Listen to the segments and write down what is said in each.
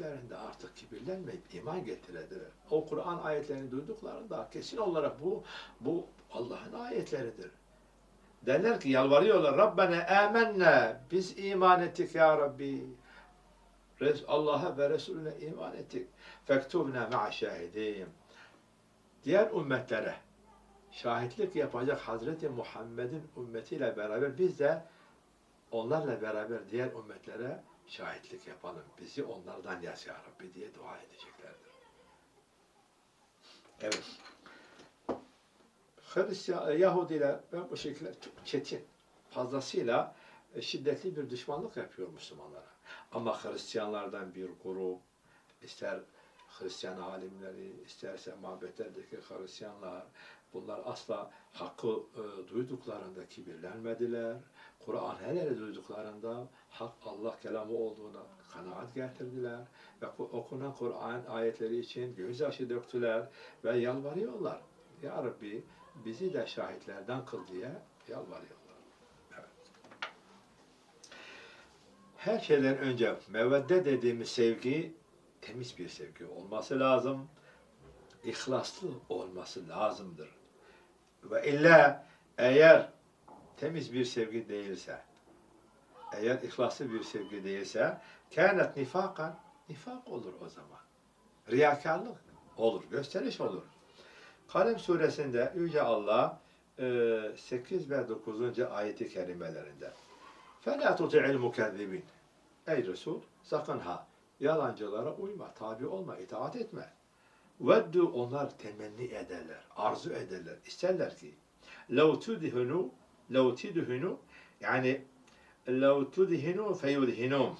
Lerinde artık kibirlenmeyip iman getirediler. O Kur'an ayetlerini duyduklarında kesin olarak bu bu Allah'ın ayetleridir. Derler ki yalvarıyorlar Rabbena amennâ biz iman ettik ya Rabbi. Allah'a ve Resulüne iman ettik. Fektubna ma'a şahidin. Diğer ümmetlere şahitlik yapacak Hazreti Muhammed'in ümmetiyle beraber biz de onlarla beraber diğer ümmetlere şahitlik yapalım. Bizi onlardan yaz ya Rabbi diye dua edeceklerdir. Evet. Hristiyan, Yahudiler ve bu şekilde çok çetin, fazlasıyla e, şiddetli bir düşmanlık yapıyor Müslümanlara. Ama Hristiyanlardan bir grup, ister Hristiyan alimleri, isterse mabetlerdeki Hristiyanlar, bunlar asla hakkı e, duyduklarında kibirlenmediler. Kur'an hele hele duyduklarında hak Allah kelamı olduğuna kanaat getirdiler. Ve ku- okunan Kur'an ayetleri için gözyaşı döktüler ve yalvarıyorlar. Ya Rabbi bizi de şahitlerden kıl diye yalvarıyorlar. Her şeyden önce mevedde dediğimiz sevgi temiz bir sevgi olması lazım. İhlaslı olması lazımdır. Ve illa eğer temiz bir sevgi değilse, eğer ihlaslı bir sevgi değilse, kânet nifakan, nifak olur o zaman. Riyakarlık olur, gösteriş olur. Kalem suresinde Yüce Allah e, 8 ve 9. ayeti kerimelerinde فَلَا تُطِعِ الْمُكَذِّبِينَ Ey Resul sakın ha yalancılara uyma, tabi olma, itaat etme. Veddu onlar temenni ederler, arzu ederler, isterler ki لَوْ تُدْهِنُوا لَوْ تُدْهِنُوا yani لَوْ تُدْهِنُوا فَيُدْهِنُونَ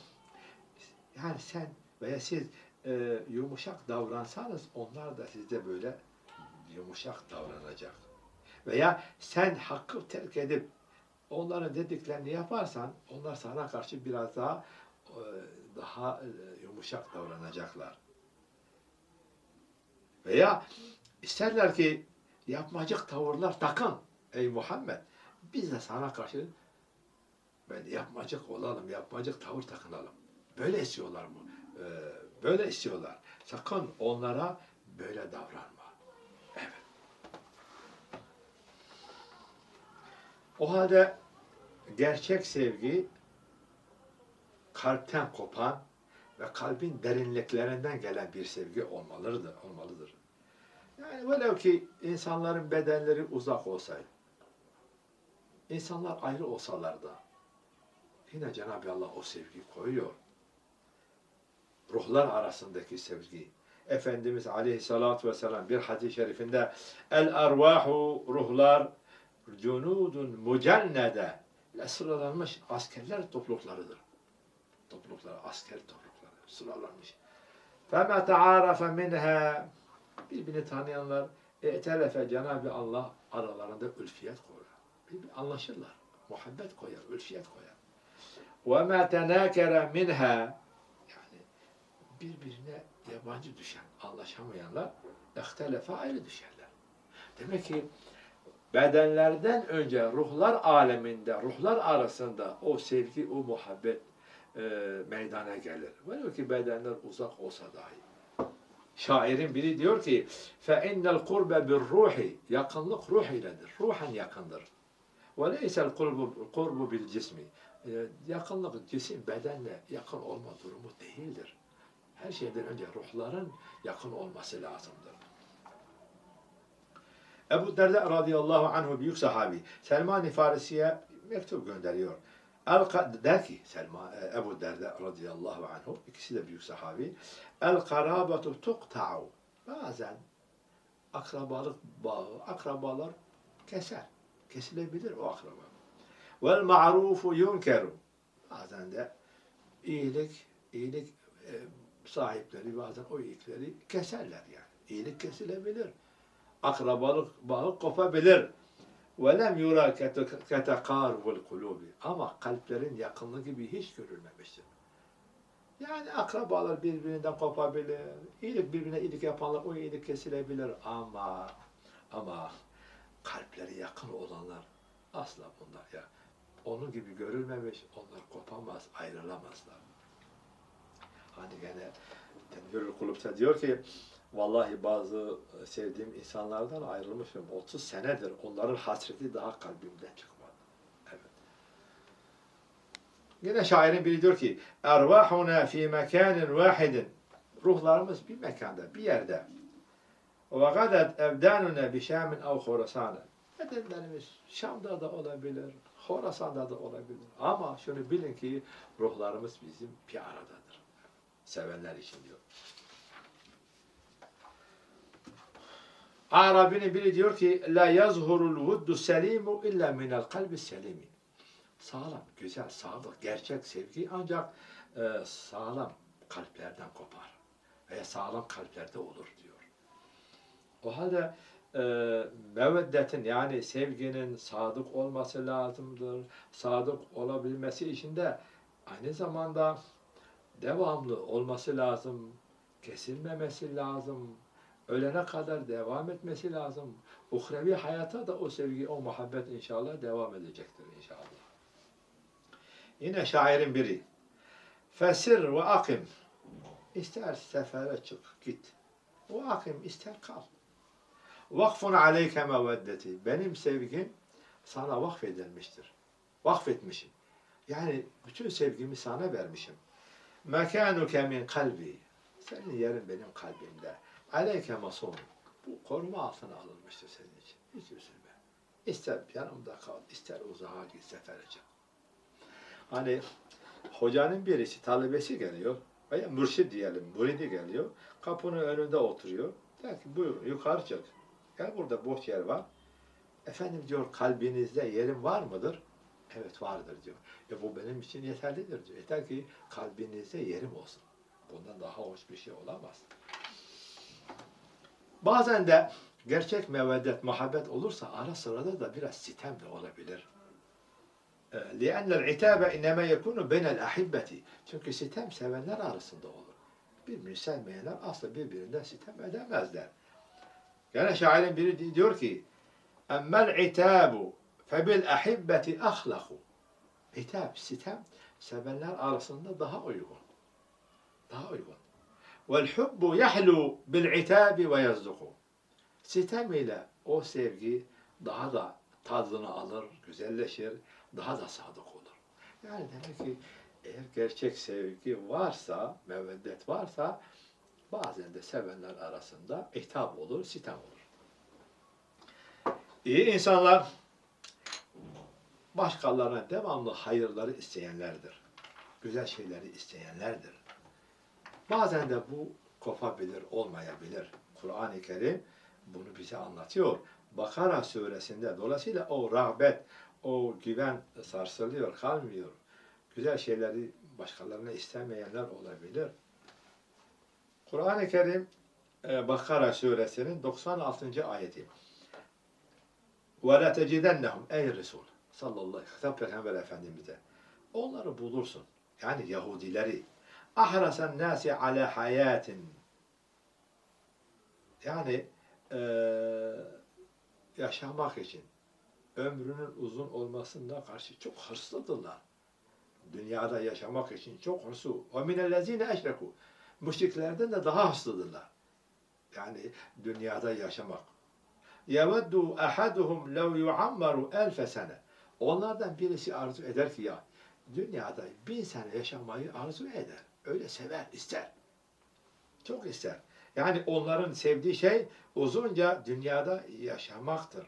yani sen veya siz e, yumuşak davransanız onlar da sizde böyle yumuşak davranacak. Veya sen hakkı terk edip onların dediklerini yaparsan onlar sana karşı biraz daha e, daha e, yumuşak davranacaklar. Veya isterler ki yapmacık tavırlar takın ey Muhammed. Biz de sana karşı ben yapmacık olalım, yapmacık tavır takınalım. Böyle istiyorlar bu. e, böyle istiyorlar. Sakın onlara böyle davranma. Evet. O halde gerçek sevgi kalpten kopan ve kalbin derinliklerinden gelen bir sevgi olmalıdır. olmalıdır. Yani velev ki insanların bedenleri uzak olsaydı, insanlar ayrı olsalar da yine Cenab-ı Allah o sevgi koyuyor. Ruhlar arasındaki sevgi. Efendimiz Aleyhisselatü Vesselam bir hadis-i şerifinde el arvahu ruhlar cunudun mucennede sıralanmış askerler topluluklarıdır. Toplulukları, asker toplulukları sıralanmış. فَمَا تَعَارَفَ مِنْهَا Birbirini tanıyanlar e'telefe Cenab-ı Allah aralarında ülfiyet koyar. Birbirini anlaşırlar. Muhabbet koyar, ülfiyet koyar. وَمَا تَنَاكَرَ مِنْهَا Yani birbirine yabancı düşen, anlaşamayanlar ehtelefe ayrı düşerler. Demek ki bedenlerden önce ruhlar aleminde, ruhlar arasında o sevgi, o muhabbet e, meydana gelir. Velev ki bedenler uzak olsa dahi. Şairin biri diyor ki فَاِنَّ الْقُرْبَ بِالْرُوحِ Yakınlık ruh iledir. Ruhen yakındır. وَلَيْسَ الْقُرْبُ الْقُرْبُ بِالْجِسْمِ E, Yakınlık cisim bedenle yakın olma durumu değildir. Her şeyden önce ruhların yakın olması lazımdır. Ebu Derda radıyallahu anhu büyük sahabi Selman-ı Farisi'ye mektup gönderiyor. El der ki Selma, e, Ebu Derda radıyallahu anhu ikisi de büyük sahabi. El karabatu tuqta'u. Bazen akrabalık bağı, akrabalar keser. Kesilebilir o akraba. Vel ma'rufu yunkeru. Bazen de iyilik, iyilik e, sahipleri bazen o iyilikleri keserler yani. İyilik kesilebilir. Akrabalık bağı kopabilir. وَلَمْ يُرَى كَتَقَارُبُ الْقُلُوبِ Ama kalplerin yakınlığı gibi hiç görülmemiştir. Yani akrabalar birbirinden kopabilir. İyilik birbirine iyilik yapanlar o iyilik kesilebilir ama ama kalpleri yakın olanlar asla bunlar ya. Onun gibi görülmemiş, onlar kopamaz, ayrılamazlar. Hani gene Tenvirül Kulüp'te diyor ki vallahi bazı sevdiğim insanlardan ayrılmışım. 30 senedir. Onların hasreti daha kalbimden çıkmadı. Evet. Yine şairin biri diyor ki Ervahuna fi mekanin vahidin Ruhlarımız bir mekanda, bir yerde. Ve gadet evdanuna bi Şam'in ev Horasan'a. Bedenlerimiz Şam'da da olabilir, Horasan'da da olabilir. Ama şunu bilin ki ruhlarımız bizim bir aradadır. Sevenler için diyor. Arabinin biri diyor ki la yazhurul vuddu selimu illa minel kalbi selimi. Sağlam, güzel, sadık, gerçek sevgi ancak e, sağlam kalplerden kopar veya sağlam kalplerde olur diyor. O halde e, meveddetin yani sevginin sadık olması lazımdır. Sadık olabilmesi için de aynı zamanda devamlı olması lazım. Kesilmemesi lazım. Ölene kadar devam etmesi lazım. Uhrevi hayata da o sevgi, o muhabbet inşallah devam edecektir inşallah. Yine şairin biri. Fesir ve akim. İster sefere çık, git. Ve akim ister kal. Vakfun aleyke meveddeti. Benim sevgim sana vakfedilmiştir. Vakfetmişim. Yani bütün sevgimi sana vermişim. Mekanuke min kalbi. Senin yerin benim kalbimde. Aleyke masum. Bu koruma altına alınmıştır senin için. Hiç üzülme. İster yanımda kal, ister uzağa git, sefere. Hani hocanın birisi, talebesi geliyor veya mürşid diyelim, müridi geliyor. Kapının önünde oturuyor. Der ki buyurun yukarı çık. Gel burada boş yer var. Efendim diyor kalbinizde yerim var mıdır? Evet vardır diyor. E bu benim için yeterlidir diyor. Yeter ki kalbinizde yerim olsun. Bundan daha hoş bir şey olamaz. Bazen de gerçek meveddet, muhabbet olursa ara sırada da biraz sitem de olabilir. لِأَنَّ الْعِتَابَ اِنَّمَا يَكُونُ بَيْنَ الْأَحِبَّةِ Çünkü sitem sevenler arasında olur. Birbirini sevmeyenler asla birbirinden sitem edemezler. Yani şairin biri diyor ki اَمَّا الْعِتَابُ فَبِالْأَحِبَّةِ أَخْلَقُ İtab, sitem sevenler arasında daha uygun. Daha uygun. Vel hubbu yahlu bil itabi ve yazzuku. Sitem ile o sevgi daha da tadını alır, güzelleşir, daha da sadık olur. Yani demek ki eğer gerçek sevgi varsa, meveddet varsa bazen de sevenler arasında hitap olur, sitem olur. İyi insanlar başkalarına devamlı hayırları isteyenlerdir. Güzel şeyleri isteyenlerdir. Bazen de bu kopabilir, olmayabilir. Kur'an-ı Kerim bunu bize anlatıyor. Bakara suresinde dolayısıyla o rağbet, o güven sarsılıyor, kalmıyor. Güzel şeyleri başkalarına istemeyenler olabilir. Kur'an-ı Kerim e, Bakara suresinin 96. ayeti. وَلَا تَجِدَنَّهُمْ Ey Resul sallallahu aleyhi ve sellem Peygamber Efendimiz'e onları bulursun. Yani Yahudileri ahrasan nasi ala hayatin yani e, yaşamak için ömrünün uzun olmasına karşı çok hırslıdırlar. Dünyada yaşamak için çok hırslı. O minellezine eşreku. Müşriklerden de daha hırslıdırlar. Yani dünyada yaşamak. Yeveddu ahaduhum lev yuammaru elfe sene. Onlardan birisi arzu eder ki ya dünyada bin sene yaşamayı arzu eder. Öyle sever, ister. Çok ister. Yani onların sevdiği şey uzunca dünyada yaşamaktır.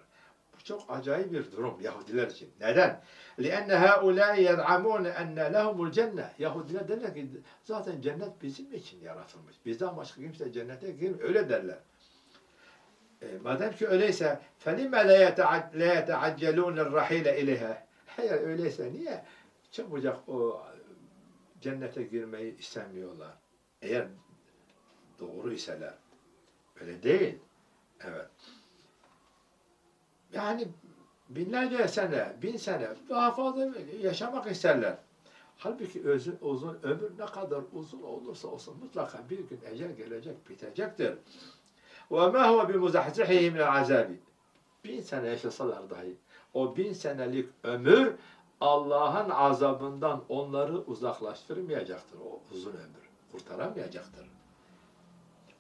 Bu çok acayip bir durum Yahudiler için. Neden? لِأَنَّ هَؤُلَاءِ يَزْعَمُونَ اَنَّ لَهُمُ الْجَنَّةِ Yahudiler derler ki zaten cennet bizim için yaratılmış. Bizden başka kimse cennete girmiyor. Öyle derler. E, madem ki öyleyse فَلِمَ لَا يَتَعَجَّلُونَ الرَّحِيلَ اِلَيْهَا Eğer öyleyse niye çabucak o cennete girmeyi istemiyorlar? Eğer doğru iseler. Öyle değil. Evet. Yani binlerce sene, bin sene daha fazla yaşamak isterler. Halbuki özün, uzun ömür ne kadar uzun olursa olsun mutlaka bir gün ecel gelecek, bitecektir. وَمَا هُوَ بِمُزَحْزِحِهِ مِنَ الْعَذَابِ Bin sene yaşasalar dahi o bin senelik ömür Allah'ın azabından onları uzaklaştırmayacaktır o uzun ömür. kurtaramayacaktır.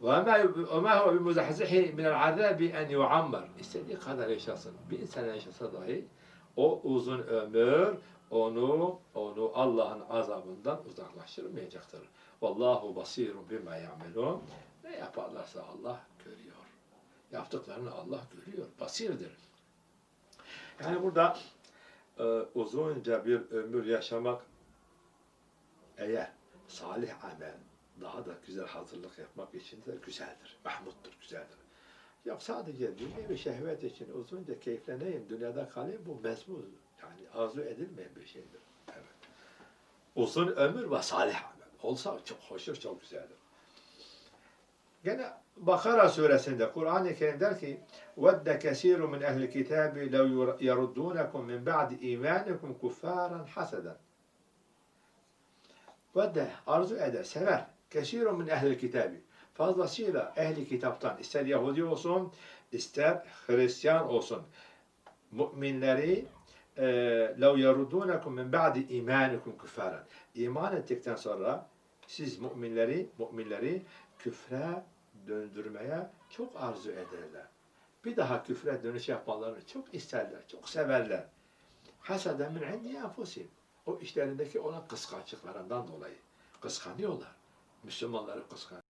وَمَا وَمَا هُوَ بِمُزَحْزِحِ مِنَ الْعَذَابِ اَنْ يُعَمَّرْ İstediği kadar yaşasın. Bin sene yaşasa dahi o uzun ömür onu onu Allah'ın azabından uzaklaştırmayacaktır. Vallahu basirun bima ya'melun. Ne yaparlarsa Allah görüyor. Yaptıklarını Allah görüyor. Basirdir. Yani burada e, uzunca bir ömür yaşamak eğer salih amel daha da güzel hazırlık yapmak için de güzeldir. Mahmuttur, güzeldir. Yok sadece dünya ve şehvet için uzunca keyifleneyim, dünyada kalayım bu mezmuz. Yani arzu edilmeyen bir şeydir. Evet. Uzun ömür ve salih amel olsa çok hoştur, çok güzeldir. Gene Bakara suresinde Kur'an-ı Kerim der ki وَدَّ كَسِيرٌ مِنْ اَهْلِ الْكِتَابِ لَوْ يَرُدُّونَكُمْ مِنْ بَعْدِ اِيمَانِكُمْ كُفَّارًا حَسَدًا Vedde arzu eder, sever. Kesirun min ehlil kitabi. Fazlasıyla ehli kitaptan ister Yahudi olsun, ister Hristiyan olsun. Müminleri lev yarudunakum min ba'di imanikum küffaren. İman ettikten sonra siz müminleri, müminleri küfre döndürmeye çok arzu ederler. Bir daha küfre dönüş yapmalarını çok isterler, çok severler. Haseden min indi enfusihim. O işlerindeki olan kıskançlıklarından dolayı kıskanıyorlar. Müslümanları kıskanıyor.